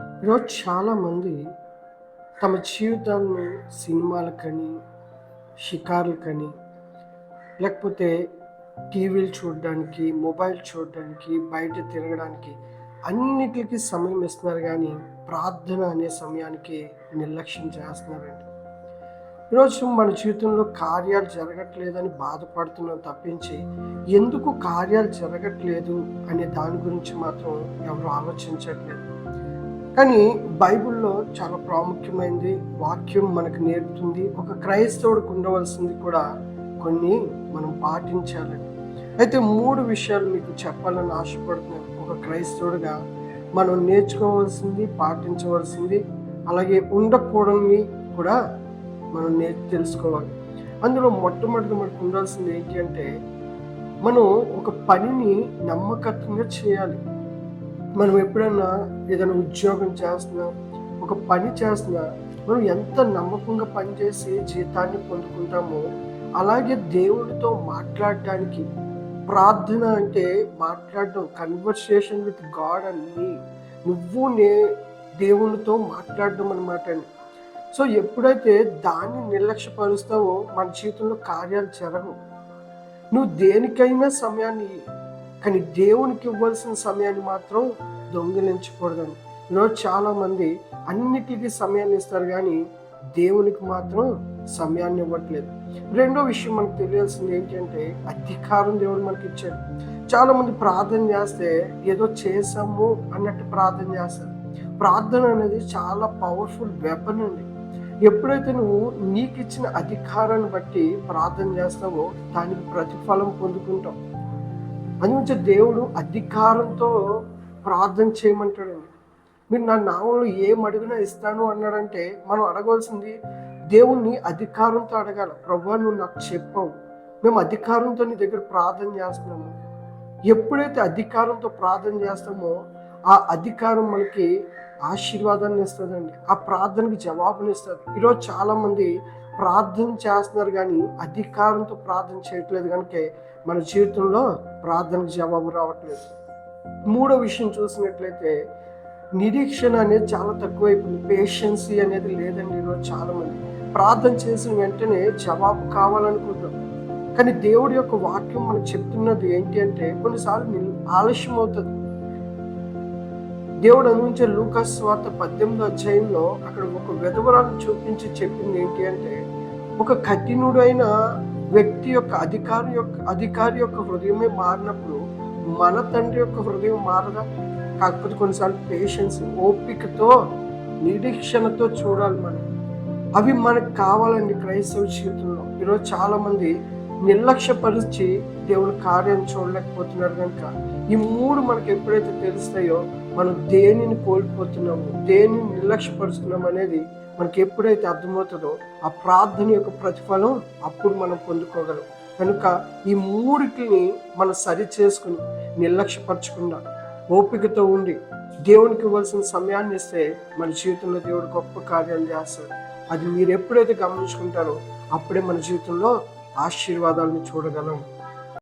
ఈరోజు చాలామంది తమ జీవితాన్ని సినిమాలకని కానీ లేకపోతే టీవీలు చూడడానికి మొబైల్ చూడడానికి బయట తిరగడానికి అన్నిటికీ సమయం ఇస్తున్నారు కానీ ప్రార్థన అనే సమయానికి నిర్లక్ష్యం చేస్తున్నారండి. ఈరోజు మన జీవితంలో కార్యాలు జరగట్లేదని బాధపడుతున్నాం తప్పించి ఎందుకు కార్యాలు జరగట్లేదు అనే దాని గురించి మాత్రం ఎవరు ఆలోచించట్లేదు. కానీ బైబిల్లో చాలా ప్రాముఖ్యమైనది వాక్యం మనకు నేర్పుతుంది. ఒక క్రైస్తవుడికి ఉండవలసింది కూడా కొన్ని మనం పాటించాలని అయితే మూడు విషయాలు మీకు చెప్పాలని ఆశపడుతున్నాను. ఒక క్రైస్తవుడిగా మనం నేర్చుకోవాల్సింది పాటించవలసింది అలాగే ఉండకూడని కూడా మనం నే తెలుసుకోవాలి. అందులో మొట్టమొదటి మనకు ఉండాల్సింది ఏంటి అంటే మనం ఒక పనిని నమ్మకత్వంగా చేయాలి. మనం ఎప్పుడన్నా ఏదైనా ఉద్యోగం చేస్తున్నా ఒక పని చేస్తున్నా మనం ఎంత నమ్మకంగా పనిచేసి జీతాన్ని పొందుకుంటామో అలాగే దేవుడితో మాట్లాడటానికి ప్రార్థన అంటే మాట్లాడడం కన్వర్సేషన్ విత్ గాడ్ అని నువ్వు నే దేవునితో మాట్లాడడం అనమాట అండి. సో ఎప్పుడైతే దాన్ని నిర్లక్ష్యపరుస్తావో మన జీవితంలో కార్యాలు జరగవు. నువ్వు దేనికైనా సమయాన్ని కానీ దేవునికి ఇవ్వాల్సిన సమయాన్ని మాత్రం దొంగిలించకూడదని ఈరోజు చాలామంది అన్నిటికీ సమయాన్ని ఇస్తారు కానీ దేవునికి మాత్రం సమయాన్ని ఇవ్వట్లేదు. రెండో విషయం మనకు తెలియాల్సింది ఏంటంటే అధికారం దేవుడు మనకి ఇచ్చాడు. చాలామంది ప్రార్థన చేస్తే ఏదో చేసాము అన్నట్టు ప్రార్థన చేస్తారు. ప్రార్థన అనేది చాలా పవర్ఫుల్ వెపన్ అండి. ఎప్పుడైతే నువ్వు నీకు ఇచ్చిన అధికారాన్ని బట్టి ప్రార్థన చేస్తావో దానికి ప్రతిఫలం పొందుకుంటావు. అందుకే దేవుడు అధికారంతో ప్రార్థన చేయమంటాడండి మీరు నా నామంలో ఏం అడిగినా ఇస్తాను అన్నాడంటే మనం అడగవలసింది దేవుణ్ణి అధికారంతో అడగాల. ప్రభు నువ్వు నాకు చెప్పావు. మేము అధికారంతో నీ దగ్గర ప్రార్థన చేస్తున్నాము. ఎప్పుడైతే అధికారంతో ప్రార్థన చేస్తామో ఆ అధికారం మనకి ఆశీర్వాదాన్ని ఇస్తుందండి. ఆ ప్రార్థనకి జవాబునిస్తుంది ఈరోజు చాలామంది ప్రార్థన చేస్తున్నారు కానీ అధికారంతో ప్రార్థన చేయట్లేదు కనుక మన జీవితంలో ప్రార్థనకు జవాబు రావట్లేదు. మూడో విషయం చూసినట్లయితే నిరీక్షణ అనేది చాలా తక్కువైపోయింది. పేషెన్సీ అనేది లేదండి ఈరోజు చాలామంది. ప్రార్థన చేసిన వెంటనే జవాబు కావాలనుకుంటాం. కానీ దేవుడి యొక్క వాక్యం మనకు చెప్తున్నది ఏంటి అంటే కొన్నిసార్లు ఆలస్యం అవుతుంది. దేవుడు అందించే లూకాస్ వార్త పద్దెనిమిదో అధ్యాయంలో అక్కడ ఒక విధవరాలను చూపించి చెప్పింది ఏంటి అంటే ఒక కఠినుడైన అయిన వ్యక్తి యొక్క అధికారి యొక్క అధికారి యొక్క హృదయమే మారినప్పుడు మన తండ్రి యొక్క హృదయం మారదా? కాకపోతే కొన్నిసార్లు పేషెన్స్ ఓపికతో నిరీక్షణతో చూడాలి మనం. అవి మనకు కావాలండి క్రైస్తవ జీవితంలో. ఈరోజు చాలామంది నిర్లక్ష్యపరిచి దేవుని కార్యం చూడలేకపోతున్నారు కనుక ఈ మూడు మనకు ఎప్పుడైతే తెలుస్తాయో మనం దేనిని కోల్పోతున్నాము దేనిని నిర్లక్ష్యపరుస్తున్నాం అనేది మనకి ఎప్పుడైతే అర్థమవుతుందో ఆ ప్రార్థన యొక్క ప్రతిఫలం అప్పుడు మనం పొందుకోగలం. కనుక ఈ మూడిటిని మనం సరి చేసుకుని నిర్లక్ష్యపరచకుండా ఓపికతో ఉండి దేవునికి ఇవ్వాల్సిన సమయాన్ని ఇస్తే మన జీవితంలో దేవుడు గొప్ప కార్యాలు చేస్తాడు. అది మీరు ఎప్పుడైతే గమనించుకుంటారో అప్పుడే మన జీవితంలో ఆశీర్వాదాలను చూడగలం.